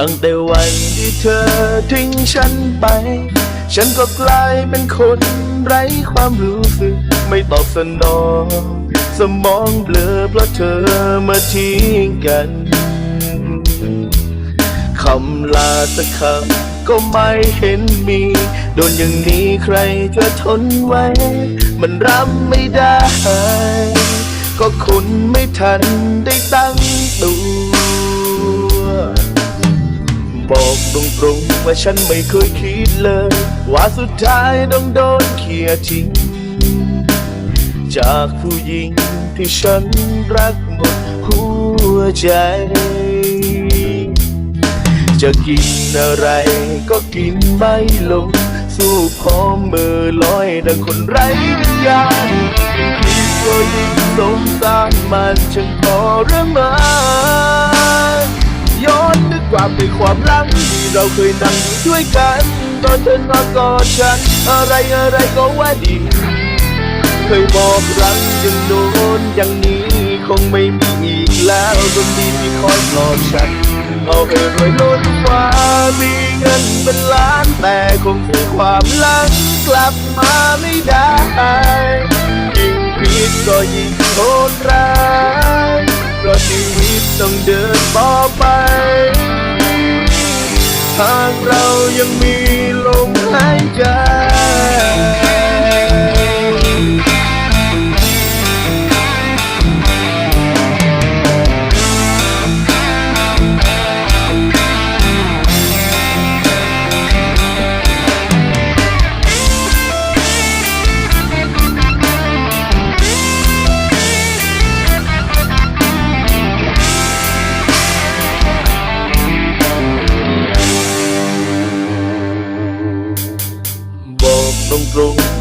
ตั้งแต่วันที่เธอทิ้งฉันไป ฉันก็กลายเป็นคนไร้ความรู้สึก ไม่ตอบสนอง สมองเบลอเพราะเธอมาทิ้งกันคำลาสักคำก็ไม่เห็นมี โดนอย่างนี้ใครจะทนไว้ มันรับไม่ได้ ก็คุณไม่ทันได้ตั้งตัว บอกตรงๆว่าฉันไม่เคยคิดเลย ว่าสุดท้ายต้องโดนเคียทิ้ง จากผู้หญิงที่ฉันรักหมดหัวใจ จะกินอะไรก็กินไม่ลง สู้พร้อมมือลอยดังคนไร้วิญญาณคิดก็ยิ่งสงสารมันช่างทรมานึกความในความลังที่เราเคยนั่งอยู่ด้วยกัน ตอนเธอนอนกอดฉัน อะไรอะไรก็ว่าดี เคยบอกรักอย่างโน้นอย่างนี้ คงไม่มีอีกแล้วคนดีที่คอยปลอบฉัน เอาให้รวยล้นฟ้ามีเงินเป็นล้านแต่คงซื้อความลังกลับมาไม่ได้ยิ่งผิดก็ยิ่งโทษร้าย ราะชีวิตต้องเดินต่อไป หากเรายังมีลมหายใจ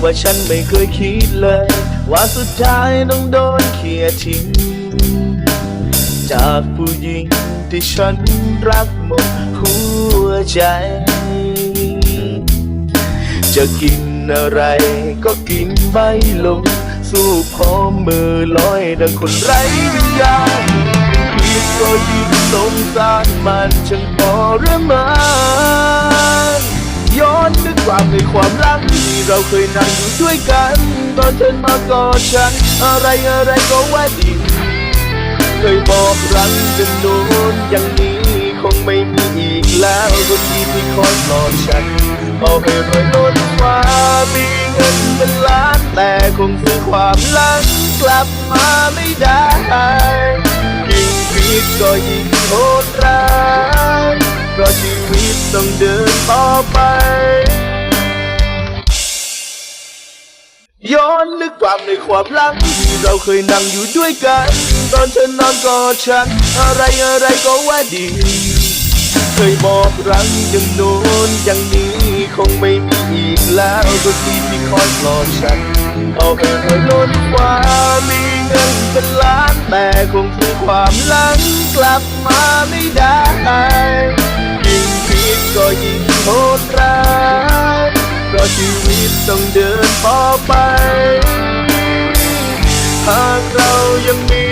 ว่าฉันไม่เคยคิดเลย ว่าสุดท้ายต้องโดนเคียทิ้ง จากผู้หญิงที่ฉันรักหมดหัวใจ จะกินอะไรก็กินไม่ลง สู้พร้อมมือลอยดังคนไร้วิญญาณคิดก็ยิ่งสงสารมันช่างทรมานย้อนนึกความในความหลังที่ เราเคยนั่งอยู่ด้วยกันตอนเธอมากอดฉัน อะไรอะไรก็ว่าดีเคยบอกรักจนโน้นอย่างนี้คงไม่มีอีกแล้วคนดีที่คอยปลอบฉันเอาให้รวยล้นฟ้ามีเงินเป็นล้านแต่คงซื้อความลังกลับมาไม่ได้ยิ่งผิดก็ยิ่งโทษร้ายเพราะชีวิตต้องเดินต่อไป ย้อนนึกความในความหลังที่เราเคยนั่งอยู่ด้วยกัน ตอนเธอนอนกอดฉัน อะไรอะไรก็ว่าดี เคยบอกรักอย่างโน้นอย่างนี้คงไม่มีอีกแล้วก็ที่ที่คอยปลอบฉัน เอาให้รวยล้นฟ้ามีเงินเป็นล้านแต่คงซื้อความหลังกลับมาไม่ได้ยิ่งผิดก็ยิ่งโทษร้ายเพราะชีวิตต้องเดินต่อไป หากเรายังมี